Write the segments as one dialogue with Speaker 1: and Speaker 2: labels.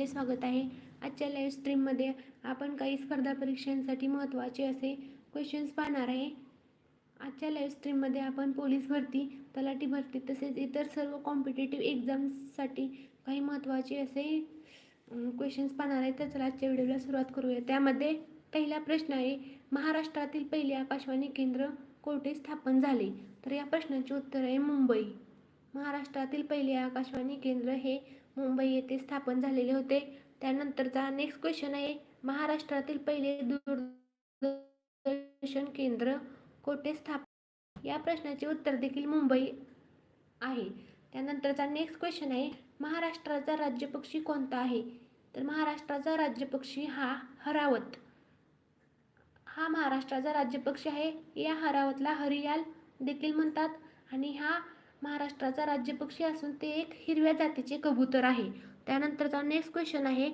Speaker 1: आपले स्वागत आहे. आजच्या लाईव्ह स्ट्रीममध्ये आपण काही स्पर्धा परीक्षांसाठी महत्त्वाचे असे क्वेश्चन्स पाहणार आहे. आजच्या लाईव्ह स्ट्रीममध्ये आपण पोलीस भरती तलाठी भरती तसेच इतर सर्व कॉम्पिटेटिव्ह एक्झाम्ससाठी काही महत्त्वाचे असे क्वेश्चन्स पाहणार आहे. तर चला आजच्या व्हिडिओला सुरुवात करूया. त्यामध्ये पहिला प्रश्न आहे महाराष्ट्रातील पहिले आकाशवाणी केंद्र कोठे स्थापन झाले? तर या प्रश्नाचे उत्तर आहे मुंबई. महाराष्ट्रातील पहिले आकाशवाणी केंद्र हे मुंबई येथे स्थापन झालेले होते. त्यानंतरचा नेक्स्ट क्वेश्चन आहे महाराष्ट्रातील पहिले दूरदर्शन केंद्र कोठे स्थापन? या प्रश्नाचे उत्तर देखील मुंबई आहे. त्यानंतरचा नेक्स्ट क्वेश्चन आहे महाराष्ट्राचा राज्यपक्षी कोणता आहे? तर महाराष्ट्राचा राज्यपक्षी हा हरावत. हा महाराष्ट्राचा राज्यपक्षी आहे. या हरावतला हरियाल देखील म्हणतात आणि हा महाराष्ट्राचा राज्यपक्षी असून ते एक हिरव्या जातीचे कबूतर आहे. त्यानंतरचा नेक्स्ट क्वेश्चन आहे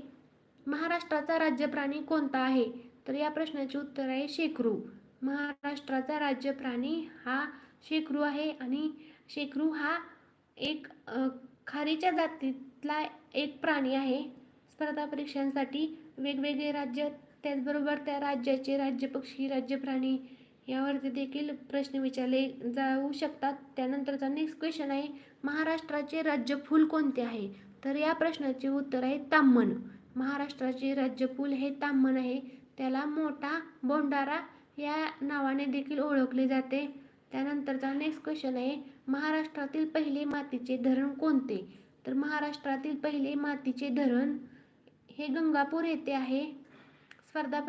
Speaker 1: महाराष्ट्राचा राज्य प्राणी कोणता आहे? तर या प्रश्नाचे उत्तर आहे शेकरू. महाराष्ट्राचा राज्य प्राणी हा शेकरू आहे आणि शेकरू हा एक खारीच्या जातीतला एक प्राणी आहे. स्पर्धा परीक्षांसाठी वेगवेगळे राज्य त्याचबरोबर त्या राज्याचे राज्यपक्षी राज्यप्राणी यावरती देखील प्रश्न विचारले जाऊ शकतात. त्यानंतरचा नेक्स्ट क्वेश्चन आहे महाराष्ट्राचे राज्यफूल कोणते आहे? तर या प्रश्नाचे उत्तर आहे ताम्हण. महाराष्ट्राचे राज्यफूल हे ताम्हण आहे. त्याला मोठा बोंडारा या नावाने देखील ओळखले जाते. त्यानंतरचा नेक्स्ट क्वेश्चन आहे महाराष्ट्रातील पहिले मातीचे धरण कोणते? तर महाराष्ट्रातील पहिले मातीचे धरण हे गंगापूर येथे आहे. स्पर्धा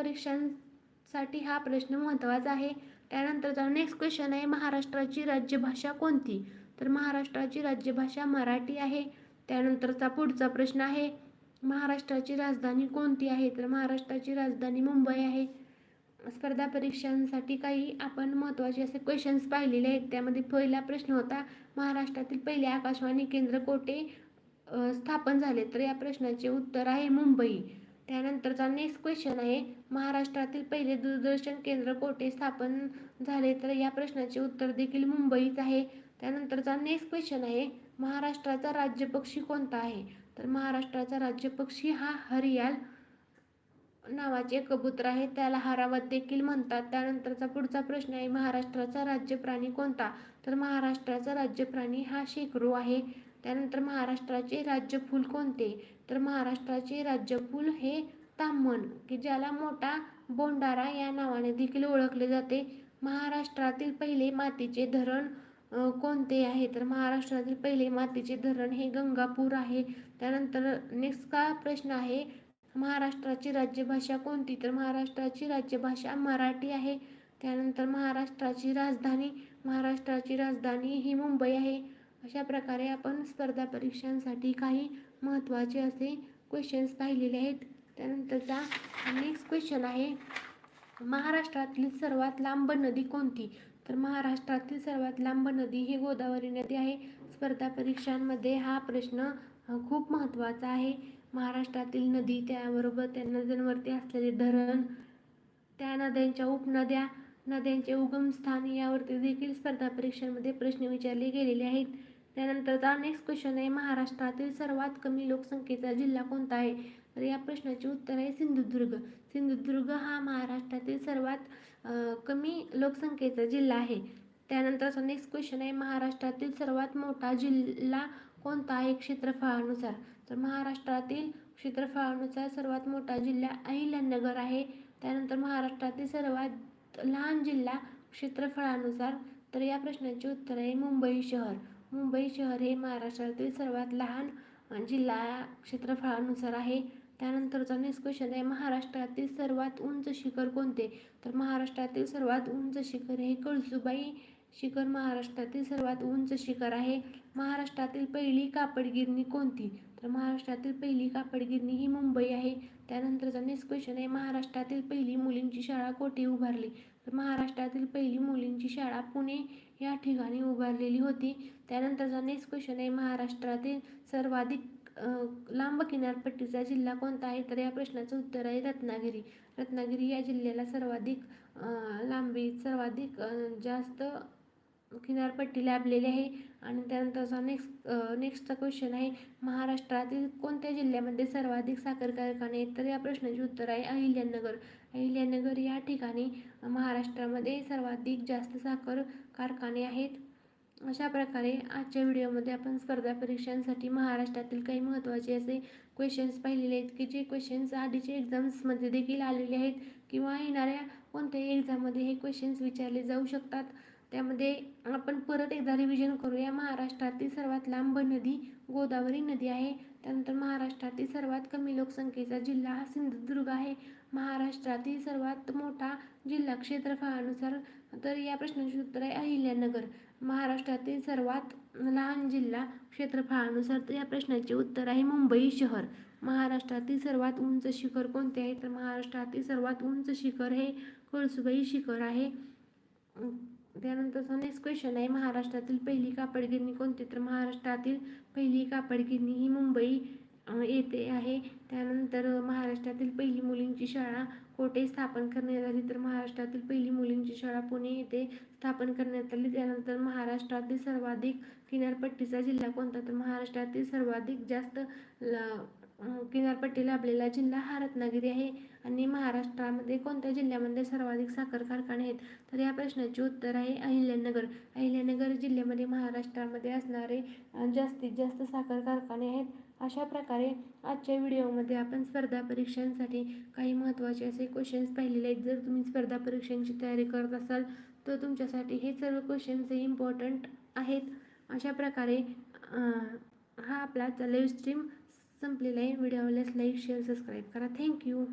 Speaker 1: साठी हा प्रश्न महत्त्वाचा आहे. त्यानंतरचा नेक्स्ट क्वेश्चन आहे महाराष्ट्राची राज्यभाषा कोणती? तर महाराष्ट्राची राज्यभाषा मराठी आहे. त्यानंतरचा पुढचा प्रश्न आहे महाराष्ट्राची राजधानी कोणती आहे? तर महाराष्ट्राची राजधानी मुंबई आहे. स्पर्धा परीक्षांसाठी काही आपण महत्त्वाचे असे क्वेश्चन्स पाहिलेले आहेत. त्यामध्ये पहिला प्रश्न होता महाराष्ट्रातील पहिले आकाशवाणी केंद्र कोठे स्थापन झाले? तर या प्रश्नाचे उत्तर आहे मुंबई. त्यानंतरचा नेक्स्ट क्वेश्चन आहे महाराष्ट्रातील पहिले दूरदर्शन केंद्र कोठे स्थापन झाले? तर या प्रश्नाचे उत्तर देखील मुंबईच आहे. त्यानंतरचा नेक्स्ट क्वेश्चन आहे महाराष्ट्राचा राज्यपक्षी कोणता आहे? तर महाराष्ट्राचा राज्यपक्षी हा हरियाल नावाचे कबूतर आहे. त्याला हारावत देखील म्हणतात. त्यानंतरचा पुढचा प्रश्न आहे महाराष्ट्राचा राज्य प्राणी कोणता? तर महाराष्ट्राचा राज्य प्राणी हा शेकरू आहे. त्यानंतर महाराष्ट्राचे राज्यफूल कोणते? तर महाराष्ट्राचे राज्यफूल हे ताम्हण की ज्याला मोठा बोंडारा या नावाने देखील ओळखले जाते. महाराष्ट्रातील पहिले मातीचे धरण कोणते आहे? तर महाराष्ट्रातील पहिले मातीचे धरण हे गंगापूर आहे. त्यानंतर नेक्स्ट का प्रश्न आहे महाराष्ट्राची राज्यभाषा कोणती? तर महाराष्ट्राची राज्यभाषा मराठी आहे. त्यानंतर महाराष्ट्राची राजधानी महाराष्ट्राची राजधानी ही मुंबई आहे. अशा प्रकारे आपण स्पर्धा परीक्षांसाठी काही महत्त्वाचे असे क्वेश्चन्स पाहिलेले आहेत. त्यानंतरचा नेक्स्ट क्वेश्चन आहे महाराष्ट्रातील सर्वात लांब नदी कोणती? तर महाराष्ट्रातील सर्वात लांब नदी ही गोदावरी नदी आहे. स्पर्धा परीक्षांमध्ये हा प्रश्न खूप महत्त्वाचा आहे. महाराष्ट्रातील नदी त्याबरोबर त्या नद्यांवरती असलेले धरण त्या नद्यांच्या उपनद्या नद्यांचे उगमस्थान यावरती देखील स्पर्धा परीक्षांमध्ये प्रश्न विचारले गेलेले आहेत. त्यानंतरचा नेक्स्ट क्वेश्चन आहे महाराष्ट्रातील सर्वात कमी लोकसंख्येचा जिल्हा कोणता आहे? तर या प्रश्नाचे उत्तर आहे सिंधुदुर्ग. सिंधुदुर्ग हा महाराष्ट्रातील सर्वात कमी लोकसंख्येचा जिल्हा आहे. त्यानंतरचा नेक्स्ट क्वेश्चन आहे महाराष्ट्रातील सर्वात मोठा जिल्हा कोणता आहे? क्षेत्रफळानुसार. तर महाराष्ट्रातील क्षेत्रफळानुसार सर्वात मोठा जिल्हा अहिल्यानगर आहे. त्यानंतर महाराष्ट्रातील सर्वात लहान जिल्हा क्षेत्रफळानुसार. तर या प्रश्नाचे उत्तर आहे मुंबई शहर. मुंबई शहर हे महाराष्ट्रातील सर्वात लहान जिल्हा क्षेत्रफळानुसार आहे. त्यानंतरचा नेक्स्ट क्वेश्चन आहे महाराष्ट्रातील सर्वात उंच शिखर कोणते? तर महाराष्ट्रातील सर्वात उंच शिखर हे कळसुबाई शिखर महाराष्ट्रातील सर्वात उंच शिखर आहे. महाराष्ट्रातील पहिली कापडगिरणी कोणती? तर महाराष्ट्रातील पहिली कापडगिरणी ही मुंबई आहे. त्यानंतरचा नेक्स्ट क्वेश्चन आहे महाराष्ट्रातील पहिली मुलींची शाळा कोठे उभारली? तर महाराष्ट्रातील पहिली मुलींची शाळा पुणे या ठिकाणी उभारलेली होती. त्यानंतरचा नेक्स्ट क्वेश्चन आहे महाराष्ट्रातील सर्वाधिक लांब किनारपट्टीचा जिल्हा कोणता आहे? तर या प्रश्नाचं उत्तर आहे रत्नागिरी. रत्नागिरी या जिल्ह्याला सर्वाधिक लांबी सर्वाधिक जास्त किनारपट्टी लाभलेली आहे. आणि त्यानंतरचा नेक्स्ट नेक्स्टचा क्वेश्चन आहे. महाराष्ट्रातील कोणत्या जिल्ह्यामध्ये सर्वाधिक साखर कारखाने आहेत? तर या प्रश्नाचे उत्तर आहे अहिल्यानगर. अहिल्यानगर या ठिकाणी महाराष्ट्रामध्ये सर्वाधिक जास्त साखर कारखाने आहेत. अशा प्रकारे आजच्या व्हिडिओमध्ये आपण स्पर्धा परीक्षांसाठी महाराष्ट्रातील काही महत्त्वाचे असे क्वेश्चन्स पाहिलेले आहेत की जे क्वेश्चन्स आधीचे एक्झाम्समध्ये देखील आलेले आहेत किंवा येणाऱ्या कोणत्याही एक्झाममध्ये हे क्वेश्चन्स विचारले जाऊ शकतात. त्यामध्ये आपण परत एकदा रिव्हिजन करूया. महाराष्ट्रातील सर्वात लांब नदी गोदावरी नदी आहे. त्यानंतर महाराष्ट्रातील सर्वात कमी लोकसंख्येचा जिल्हा हा सिंधुदुर्ग आहे. महाराष्ट्रातील सर्वात मोठा जिल्हा क्षेत्रफळानुसार तर या प्रश्नाचे उत्तर आहे अहिल्यानगर. महाराष्ट्रातील सर्वात लहान जिल्हा क्षेत्रफळानुसार तर या प्रश्नाचे उत्तर आहे मुंबई शहर. महाराष्ट्रातील सर्वात उंच शिखर कोणते आहे? तर महाराष्ट्रातील सर्वात उंच शिखर हे कळसुबाई शिखर आहे. त्यानंतरचा नेक्स्ट क्वेश्चन आहे महाराष्ट्रातील पहिली कापडगिरणी कोणती? तर महाराष्ट्रातील पहिली कापडगिरणी ही मुंबई येथे आहे. त्यानंतर महाराष्ट्रातील पहिली मुलींची शाळा कोठे स्थापन करण्यात आली? तर महाराष्ट्रातील पहिली मुलींची शाळा पुणे येथे स्थापन करण्यात आली. त्यानंतर महाराष्ट्रातील सर्वाधिक किनारपट्टीचा जिल्हा कोणता? तर महाराष्ट्रातील सर्वाधिक जास्त ला- किनारपट्टी लाभलेला जिल्हा हा रत्नागिरी आहे. आणि महाराष्ट्रामध्ये कोणत्या जिल्ह्यामध्ये सर्वाधिक साखर कारखाने आहेत? तर या प्रश्नाचे उत्तर आहे अहिल्यानगर. अहिल्यानगर जिल्ह्यामध्ये महाराष्ट्रामध्ये असणारे जास्तीत जास्त साखर कारखाने आहेत. अशा प्रकारे आजच्या व्हिडिओमध्ये आपण स्पर्धा परीक्षांसाठी काही महत्त्वाचे असे क्वेश्चन्स पाहिलेले आहेत. जर तुम्ही स्पर्धा परीक्षांची तयारी करत असाल तर तुमच्यासाठी हे सर्व क्वेश्चन्स इम्पॉर्टंट आहेत. अशा प्रकारे हा आपला लाईव्ह स्ट्रीम संपलेला आहे. व्हिडिओला लाईक शेअर सबस्क्राईब करा. Thank you